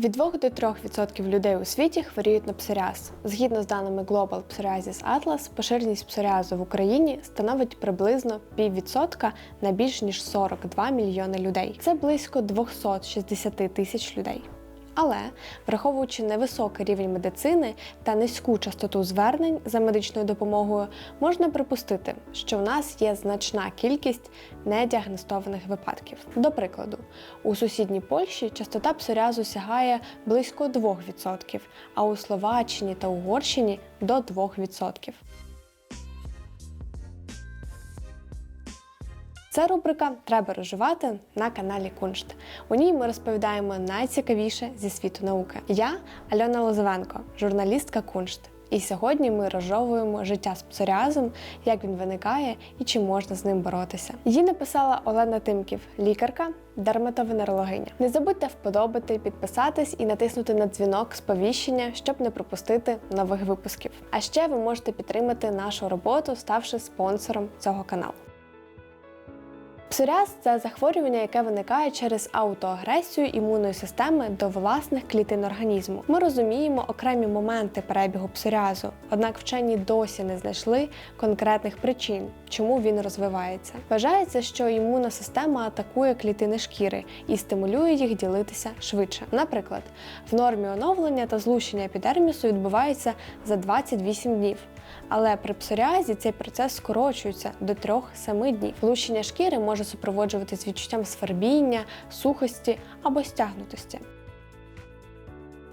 Від 2 до 3% людей у світі хворіють на псоріаз. Згідно з даними Global Psoriasis Atlas, поширеність псоріазу в Україні становить приблизно піввідсотка на більш ніж 42 мільйони людей. Це близько 260 тисяч людей. Але, враховуючи невисокий рівень медицини та низьку частоту звернень за медичною допомогою, можна припустити, що в нас є значна кількість недіагностованих випадків. До прикладу, у сусідній Польщі частота псоріазу сягає близько 2%, а у Словаччині та Угорщині до 2%. Це рубрика Треба розживати на каналі Куншт. У ній ми розповідаємо найцікавіше зі світу науки. Я Альона Лозовенко, журналістка Куншт. І сьогодні ми розжовуємо життя з псоріазом, як він виникає і чи можна з ним боротися. Її написала Олена Тимків, лікарка, дерматовенерологиня. Не забудьте вподобати, підписатись і натиснути на дзвінок сповіщення, щоб не пропустити нових випусків. А ще ви можете підтримати нашу роботу, ставши спонсором цього каналу. Псоріаз – це захворювання, яке виникає через аутоагресію імунної системи до власних клітин організму. Ми розуміємо окремі моменти перебігу псоріазу, однак вчені досі не знайшли конкретних причин, чому він розвивається. Вважається, що імунна система атакує клітини шкіри і стимулює їх ділитися швидше. Наприклад, в нормі оновлення та злущення епідермісу відбувається за 28 днів. Але при псоріазі цей процес скорочується до 3-7 днів. Лущення шкіри може супроводжуватись відчуттям свербіння, сухості або стягнутості.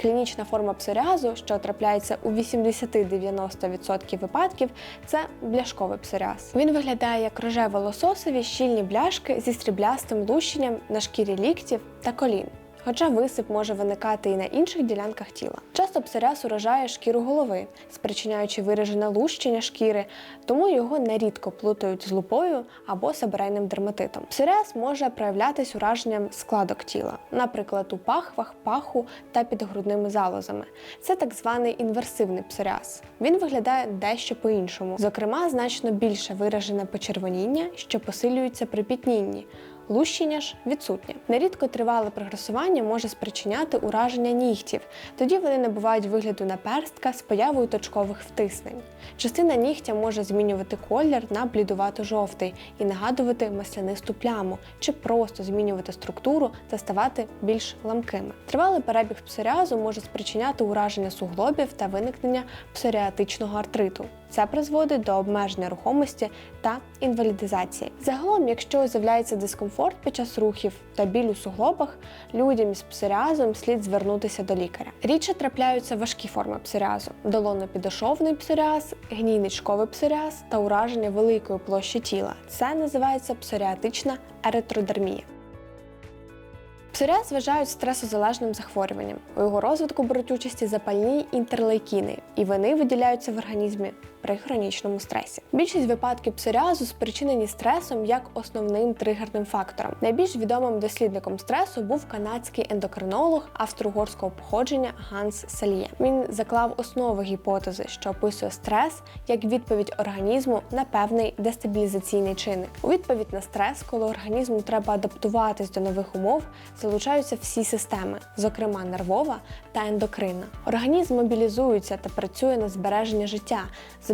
Клінічна форма псоріазу, що трапляється у 80-90% випадків, це бляшковий псоріаз. Він виглядає як рожево-лососові щільні бляшки зі сріблястим лущенням на шкірі ліктів та колін. Хоча висип може виникати і на інших ділянках тіла. Часто псоріаз уражає шкіру голови, спричиняючи виражене лущення шкіри, тому його нерідко плутають з лупою або себорейним дерматитом. Псоріаз може проявлятись ураженням складок тіла, наприклад, у пахвах, паху та під грудними залозами. Це так званий інверсивний псоріаз. Він виглядає дещо по-іншому, зокрема, значно більше виражене почервоніння, що посилюється при пітнінні. Лущення ж відсутнє. Нерідко тривале прогресування може спричиняти ураження нігтів. Тоді вони набувають вигляду наперстка з появою точкових втиснень. Частина нігтя може змінювати колір на блідувато-жовтий і нагадувати маслянисту пляму, чи просто змінювати структуру та ставати більш ламкими. Тривалий перебіг псоріазу може спричиняти ураження суглобів та виникнення псоріатичного артриту. Це призводить до обмеження рухомості та інвалідизації. Загалом, якщо з'являється дискомфорт під час рухів та біль у суглобах, людям із псоріазом слід звернутися до лікаря. Рідше трапляються важкі форми псоріазу: долонно-підошовний псоріаз, гнійничковий псоріаз та ураження великої площі тіла. Це називається псоріатична еритродермія. Псоріаз вважають стресозалежним захворюванням. У його розвитку беруть участі запальні інтерлейкіни, і вони виділяються в організмі при хронічному стресі. Більшість випадків псоріазу спричинені стресом як основним тригерним фактором. Найбільш відомим дослідником стресу був канадський ендокринолог австро-угорського походження Ганс Сальє. Він заклав основи гіпотези, що описує стрес як відповідь організму на певний дестабілізаційний чинник. У відповідь на стрес, коли організму треба адаптуватись до нових умов, залучаються всі системи, зокрема нервова та ендокринна. Організм мобілізується та працює на збереження життя,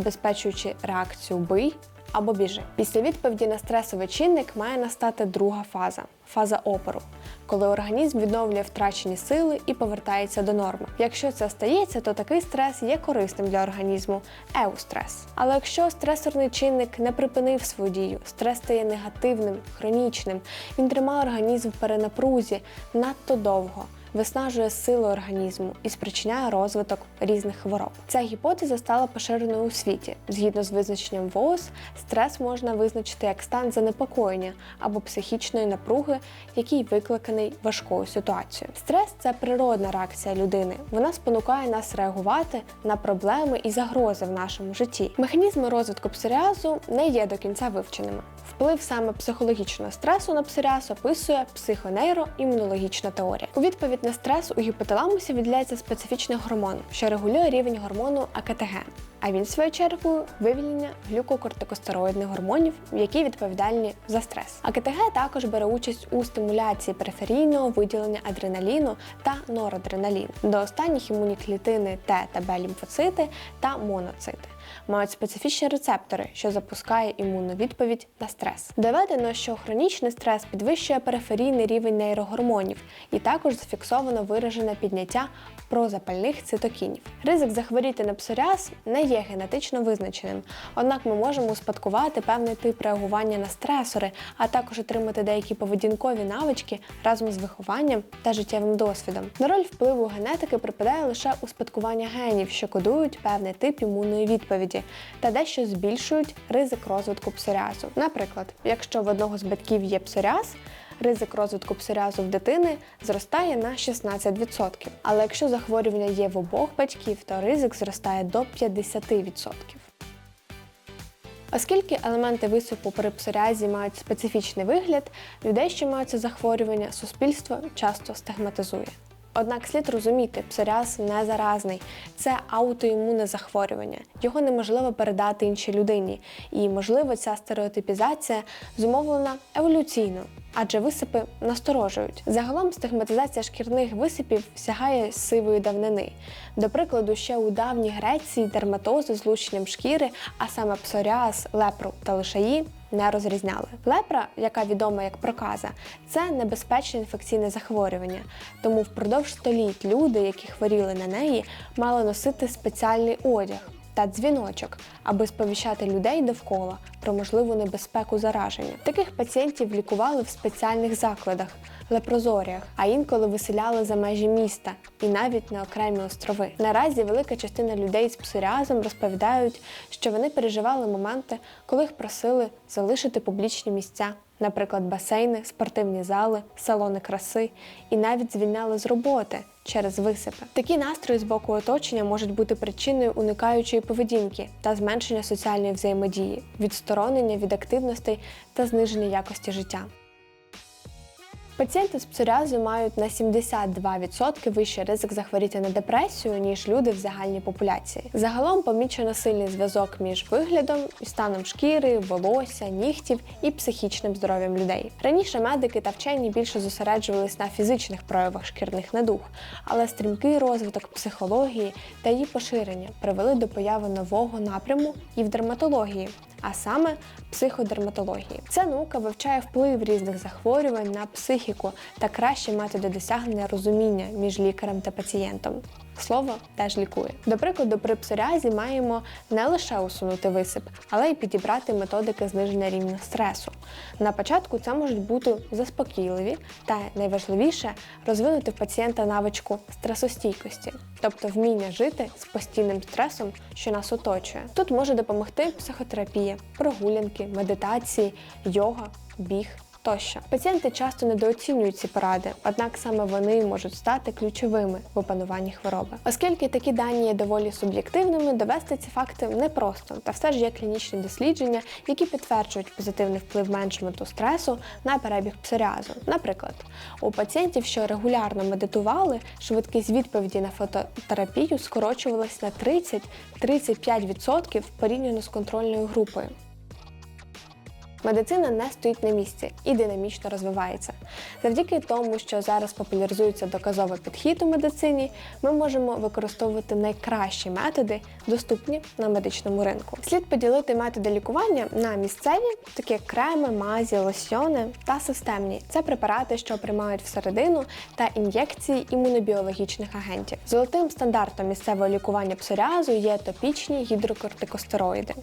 забезпечуючи реакцію бий або біжи. Після відповіді на стресовий чинник має настати друга фаза фаза опору, коли організм відновлює втрачені сили і повертається до норми. Якщо це стається, то такий стрес є корисним для організму еустрес. Але якщо стресорний чинник не припинив свою дію, стрес стає негативним, хронічним, він тримає організм в перенапрузі надто довго виснажує сили організму і спричиняє розвиток різних хвороб. Ця гіпотеза стала поширеною у світі. Згідно з визначенням ВООЗ, стрес можна визначити як стан занепокоєння або психічної напруги, який викликаний важкою ситуацією. Стрес це природна реакція людини. Вона спонукає нас реагувати на проблеми і загрози в нашому житті. Механізми розвитку псоріазу не є до кінця вивченими. Вплив саме психологічного стресу на псоріаз описує психонейроімунологічна теорія. У відповідь на стрес у гіпоталамусі виділяється специфічний гормон, що регулює рівень гормону АКТГ. А він, в свою чергу, вивільнення глюкокортикостероїдних гормонів, які відповідальні за стрес. АКТГ також бере участь у стимуляції периферійного виділення адреналіну та норадреналіну. До останніх імунні клітини Т та Б лімфоцити та моноцити мають специфічні рецептори, що запускає імунну відповідь на стрес. Доведено, що хронічний стрес підвищує периферійний рівень нейрогормонів і також зафіксовано виражене підняття прозапальних цитокінів. Ризик захворіти на псоріаз не є генетично визначеним, однак ми можемо успадкувати певний тип реагування на стресори, а також отримати деякі поведінкові навички разом з вихованням та життєвим досвідом. На роль впливу генетики припадає лише успадкування генів, що кодують певний тип імунної відповіді та дещо збільшують ризик розвитку псоріазу. Наприклад, якщо в одного з батьків є псоріаз, ризик розвитку псоріазу в дитини зростає на 16%. Але якщо захворювання є в обох батьків, то ризик зростає до 50%. Оскільки елементи висипу при псоріазі мають специфічний вигляд, людей, що мають це захворювання, суспільство часто стигматизує. Однак слід розуміти, псоріаз не заразний, це аутоімунне захворювання. Його неможливо передати іншій людині, і, можливо, ця стереотипізація зумовлена еволюційно, адже висипи насторожують. Загалом стигматизація шкірних висипів сягає сивої давнини. До прикладу, ще у давній Греції дерматози з лущенням шкіри, а саме псоріаз, лепру та лишаї не розрізняли. Лепра, яка відома як проказа, це небезпечне інфекційне захворювання. Тому впродовж століть люди, які хворіли на неї, мали носити спеціальний одяг. Та дзвіночок, аби сповіщати людей довкола про можливу небезпеку зараження. Таких пацієнтів лікували в спеціальних закладах, лепрозоріях, а інколи виселяли за межі міста і навіть на окремі острови. Наразі велика частина людей з псоріазом розповідають, що вони переживали моменти, коли їх просили залишити публічні місця. Наприклад, басейни, спортивні зали, салони краси і навіть звільняли з роботи через висипи. Такі настрої з боку оточення можуть бути причиною уникаючої поведінки та зменшення соціальної взаємодії, відсторонення від активностей та зниження якості життя. Пацієнти з псоріазу мають на 72% вищий ризик захворіти на депресію, ніж люди в загальній популяції. Загалом помічено сильний зв'язок між виглядом станом шкіри, волосся, нігтів і психічним здоров'ям людей. Раніше медики та вчені більше зосереджувались на фізичних проявах шкірних недуг, але стрімкий розвиток психології та її поширення привели до появи нового напряму і в дерматології а саме психодерматології. Ця наука вивчає вплив різних захворювань на психіку та кращі методи досягнення розуміння між лікарем та пацієнтом. Слово теж лікує. До прикладу, при псоріазі маємо не лише усунути висип, але й підібрати методики зниження рівня стресу. На початку це можуть бути заспокійливі та найважливіше розвинути в пацієнта навичку стресостійкості, тобто вміння жити з постійним стресом, що нас оточує. Тут може допомогти психотерапія, прогулянки, медитації, йога, біг тощо. Пацієнти часто недооцінюють ці поради, однак саме вони можуть стати ключовими в опануванні хвороби. Оскільки такі дані є доволі суб'єктивними, довести ці факти непросто, та все ж є клінічні дослідження, які підтверджують позитивний вплив менеджменту стресу на перебіг псоріазу. Наприклад, у пацієнтів, що регулярно медитували, швидкість відповіді на фототерапію скорочувалась на 30-35% порівняно з контрольною групою. Медицина не стоїть на місці і динамічно розвивається. Завдяки тому, що зараз популяризується доказовий підхід у медицині, ми можемо використовувати найкращі методи, доступні на медичному ринку. Слід поділити методи лікування на місцеві, такі як креми, мазі, лосьони та системні. Це препарати, що приймають всередину та ін'єкції імунобіологічних агентів. Золотим стандартом місцевого лікування псоріазу є топічні гідрокортикостероїди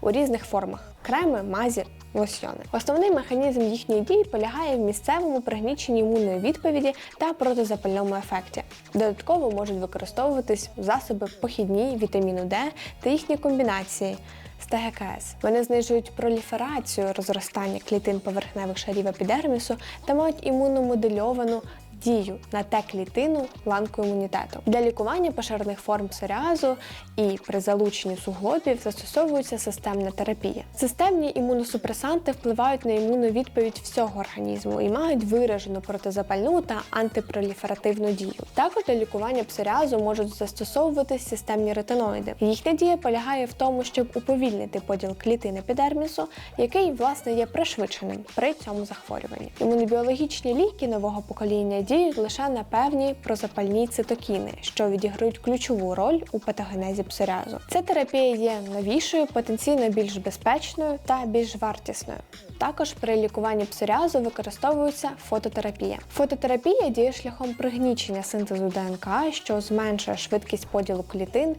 у різних формах креми, мазі лосьйони. Основний механізм їхньої дії полягає в місцевому пригніченні імунної відповіді та протизапальному ефекті. Додатково можуть використовуватись засоби похідні вітаміну Д та їхні комбінації. З ТГКС. Вони знижують проліферацію розростання клітин поверхневих шарів епідермісу та мають імуномодельовану дію на те клітину ланку імунітету. Для лікування поширених форм псоріазу і при залученні суглобів застосовується системна терапія. Системні імуносупресанти впливають на імунну відповідь всього організму і мають виражену протизапальну та антипроліферативну дію. Також для лікування псоріазу можуть застосовуватись системні ретиноїди. Їхня дія полягає в тому, щоб уповільнити поділ клітин епідермісу, який власне є пришвидшеним при цьому захворюванні. Імунобіологічні ліки нового покоління діють лише на певні прозапальні цитокіни, що відіграють ключову роль у патогенезі псоріазу. Ця терапія є новішою, потенційно більш безпечною та більш вартісною. Також при лікуванні псоріазу використовується фототерапія. Фототерапія діє шляхом пригнічення синтезу ДНК, що зменшує швидкість поділу клітин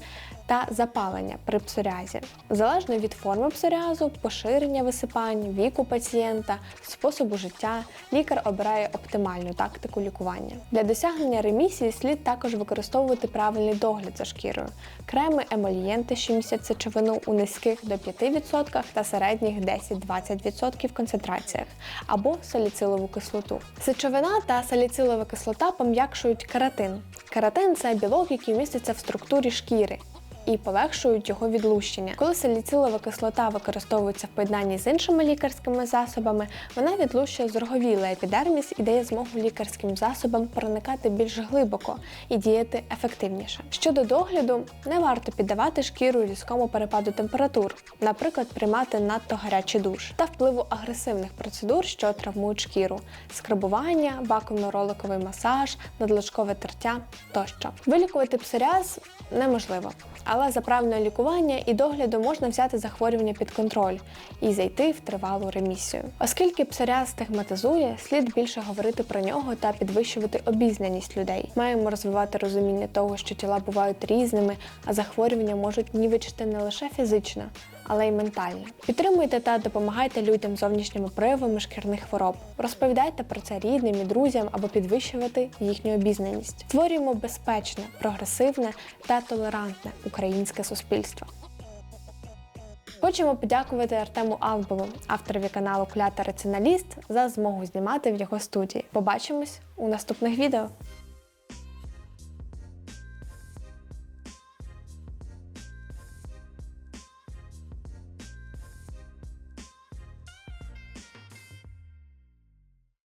та запалення при псоріазі. Залежно від форми псоріазу, поширення висипань, віку пацієнта, способу життя, лікар обирає оптимальну тактику лікування. Для досягнення ремісії слід також використовувати правильний догляд за шкірою, креми, емолієнти, що містять сечовину у низьких до 5% та середніх 10-20% концентраціях, або саліцилову кислоту. Сечовина та саліцилова кислота пом'якшують каратин. Каратин це білок, який міститься в структурі шкіри. І полегшують його відлущення. Коли саліцилова кислота використовується в поєднанні з іншими лікарськими засобами, вона відлущує зроговілий епідерміс і дає змогу лікарським засобам проникати більш глибоко і діяти ефективніше. Щодо догляду, не варто піддавати шкіру різкому перепаду температур, наприклад, приймати надто гарячий душ та впливу агресивних процедур, що травмують шкіру, скрабування, вакуумно-роликовий масаж, надлишкове тертя тощо. Вилікувати псоріаз неможливо. Але за правильне лікування і догляду можна взяти захворювання під контроль і зайти в тривалу ремісію. Оскільки псоріаз стигматизує, слід більше говорити про нього та підвищувати обізнаність людей. Маємо розвивати розуміння того, що тіла бувають різними, а захворювання можуть нівечити не лише фізично, але й ментально. Підтримуйте та допомагайте людям зовнішніми проявами шкірних хвороб. Розповідайте про це рідним і друзям, аби підвищувати їхню обізнаність. Створюємо безпечне, прогресивне та толерантне українське суспільство. Хочемо подякувати Артему Албову, авторові каналу Клята Раціоналіст, за змогу знімати в його студії. Побачимось у наступних відео.